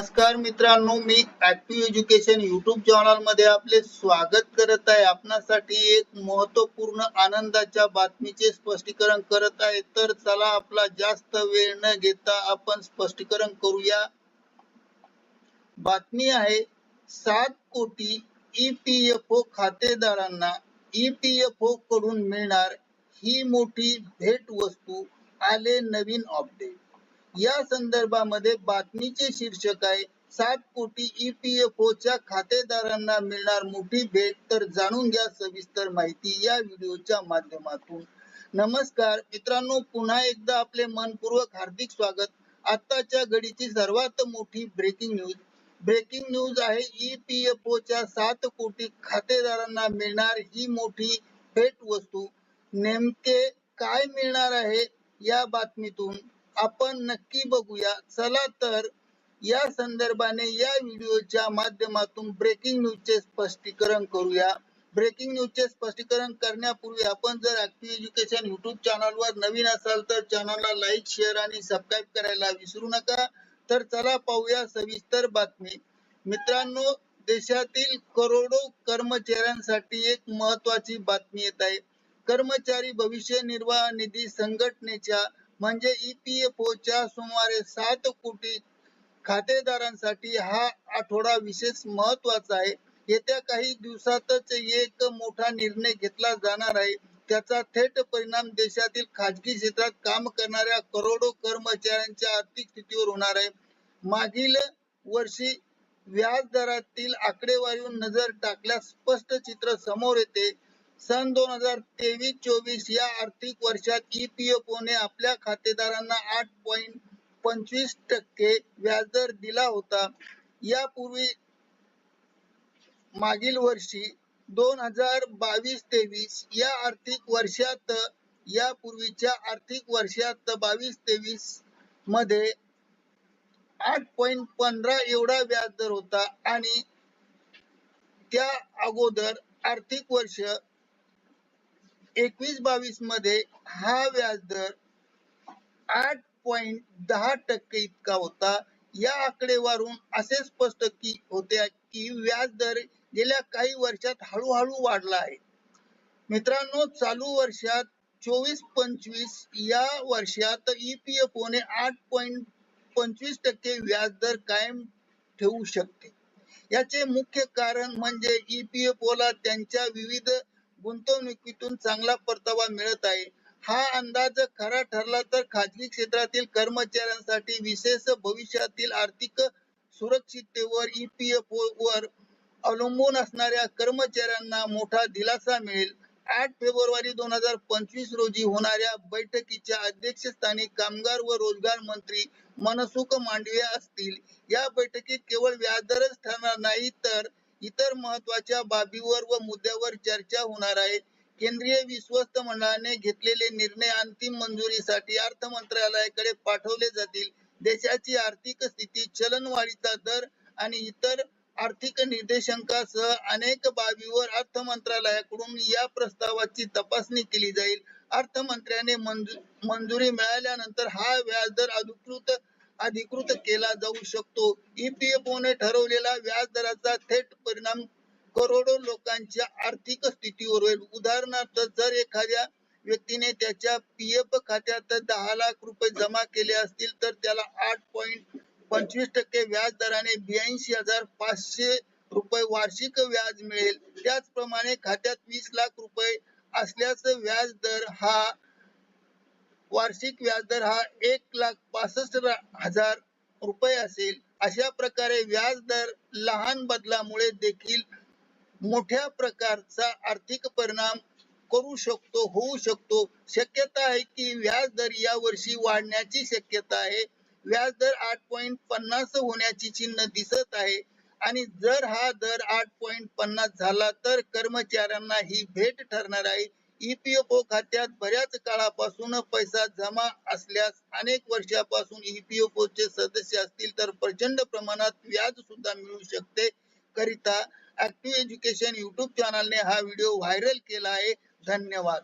नमस्कार मित्रांनो मी ऍक्टिव्ह एज्युकेशन युट्यूब चॅनलमध्ये आपले स्वागत करत आहे. आपणासाठी एक महत्त्वपूर्ण आनंदाच्या बातमीचे स्पष्टीकरण करत आहे. तर चला आपला जास्त वेळ न घेता आपण स्पष्टीकरण करूया. बातमी आहे सात कोटी ईपीएफओ खातेदारांना ईपीएफओ कडून मिळणार ही मोठी भेट वस्तू आले नवीन अपडेट या संदर्भामध्ये बातमीचे शीर्षक आहे सात कोटी ईपीएफओ च्या खातेदारांना मिळणार मोठी भेट. तर जाणून घ्या सविस्तर माहिती या व्हिडिओच्या माध्यमातून. नमस्कार मित्रांनो पुन्हा एकदा आपले मनपूर्वक हार्दिक स्वागत. आताच्या घडीची सर्वात मोठी ब्रेकिंग न्यूज ब्रेकिंग न्यूज आहे ईपीएफओ च्या सात कोटी खातेदारांना मिळणार ही मोठी भेट वस्तू नेमके काय मिळणार आहे या बातमीतून आपण नक्की बघूया. चला तर या संदर्भाने या व्हिडिओच्या माध्यमातून ब्रेकिंग न्यूजचे स्पष्टीकरण करूया. ब्रेकिंग न्यूजचे स्पष्टीकरण करण्यापूर्वी आपण जर ऍक्टिव्ह एज्युकेशन युट्यूब चॅनलवर नवीन असाल तर चॅनलला लाईक शेअर आणि सबस्क्राईब करायला विसरू नका. तर चला पाहूया सविस्तर बातमी. मित्रांनो देशातील करोडो कर्मचाऱ्यांसाठी एक महत्वाची बातमी येत आहे. कर्मचारी भविष्य निर्वाह निधी संघटनेच्या म्हणजे ईपीएफओ च्या सुमारे सात कोटी खातेदारांसाठी हा आठवडा विशेष महत्त्वाचा आहे. येत्या काही दिवसातच एक मोठा निर्णय घेतला जाणार आहे. त्याचा थेट परिणाम देशातील खाजगी क्षेत्रात काम करणाऱ्या करोडो कर्मचाऱ्यांच्या आर्थिक स्थितीवर होणार आहे. मागील वर्षी व्याज दरातील आकडेवारीवर नजर टाकल्यास स्पष्ट चित्र समोर येते. सन दोन हजार तेवीस चोवीस या आर्थिक वर्षात ईपीएफओ ने आपल्या खातेदारांना आठ पॉईंट पंचवीस टक्के व्याजदर दिला होता. यापूर्वी मागील वर्षी दोन हजार बावीस तेवीस या आर्थिक वर्षात यापूर्वीच्या आर्थिक वर्षात बावीस तेवीसमध्ये आठ पॉईंट पंधरा एवढा व्याजदर होता आणि त्या अगोदर आर्थिक वर्ष एकवीस बावीसमध्ये हा व्याजदर आठ पॉइंट दहा टक्के इतका होता. या आकडेवारून असे स्पष्ट की होते की व्याजदर गेल्या काही वर्षात हळूहळू वाढला आहे. मित्रांनो चालू वर्षात चोवीस पंचवीस या वर्षात ईपीएफओ ने आठ पॉइंट पंचवीस टक्के व्याजदर कायम ठेवू शकते. याचे मुख्य कारण म्हणजे ईपीएफओ ला त्यांच्या विविध गुंतवणुकीतून चांगला परतावा मिळत आहे. हा अंदाज खरा ठरला तर खाजगी क्षेत्रातील कर्मचाऱ्यांसाठी विशेष भविष्यातील आर्थिक सुरक्षिततेवर ईपीएफ वर अवलंबून असणाऱ्या कर्मचाऱ्यांना मोठा दिलासा मिळेल. आठ फेब्रुवारी दोन हजार पंचवीस रोजी होणाऱ्या बैठकीच्या अध्यक्षस्थानी कामगार व रोजगार मंत्री मनसुख मांडविया असतील. या बैठकीत केवळ व्याजदरच ठरणार नाही तर इतर महत्त्वाच्या बाबीवर व मुद्द्यावर चर्चा होणार आहे. केंद्रीय विश्वस्त मंडळाने घेतलेले निर्णय अंतिम मंजुरीसाठी अर्थ मंत्रालयाकडे पाठवले जातील. देशाची आर्थिक स्थिती चलनवाढीचा दर आणि इतर आर्थिक निर्देशांकासह अनेक बाबीवर अर्थ मंत्रालयाकडून या प्रस्तावाची तपासणी केली जाईल. अर्थमंत्र्याने मंजुरी मिळाल्यानंतर हा व्याजदर अधिकृत अधिकृत केला जाऊ शकतो. ईपीएफओने ठरवलेला व्याज दराचा थेट परिणाम करोडो लोकांच्या आर्थिक स्थितीवर होईल उदाहरणार्थ जर एखाद्या व्यक्तीने त्याच्या पीएफ खात्यात दहा लाख रुपये जमा केले असतील तर त्याला आठ पॉईंट पंचवीस टक्के व्याज दराने ब्याऐंशी हजार पाचशे रुपये वार्षिक व्याज मिळेल. त्याचप्रमाणे खात्यात वीस लाख रुपये असल्यास व्याज दर हा वार्षिक व्याजदर हा एक लाख पासष्ट हजार रुपये असेल. अशा प्रकारे व्याज दर लहान बदलामुळे देखील मोठ्या प्रकारचा आर्थिक परिणाम करू शकतो होऊ शकतो. शक्यता आहे की व्याज दर या वर्षी वाढण्याची शक्यता आहे. व्याज दर आठ पॉईंट पन्नास होण्याची चिन्ह दिसत आहे. आणि जर हा दर आठ पॉईंट पन्नास झाला तर कर्मचाऱ्यांना ही भेट ठरणार आहे. ईपीएफओ खात्यात बऱ्याच काळापासून पैसा जमा असल्यास अनेक वर्षापासून ईपीएफओ चे सदस्य असतील तर प्रचंड प्रमाणात व्याज सुद्धा मिळू शकते. करिता ऍक्टिव्ह एज्युकेशन युट्यूब चॅनलने हा व्हिडिओ व्हायरल केला आहे. धन्यवाद.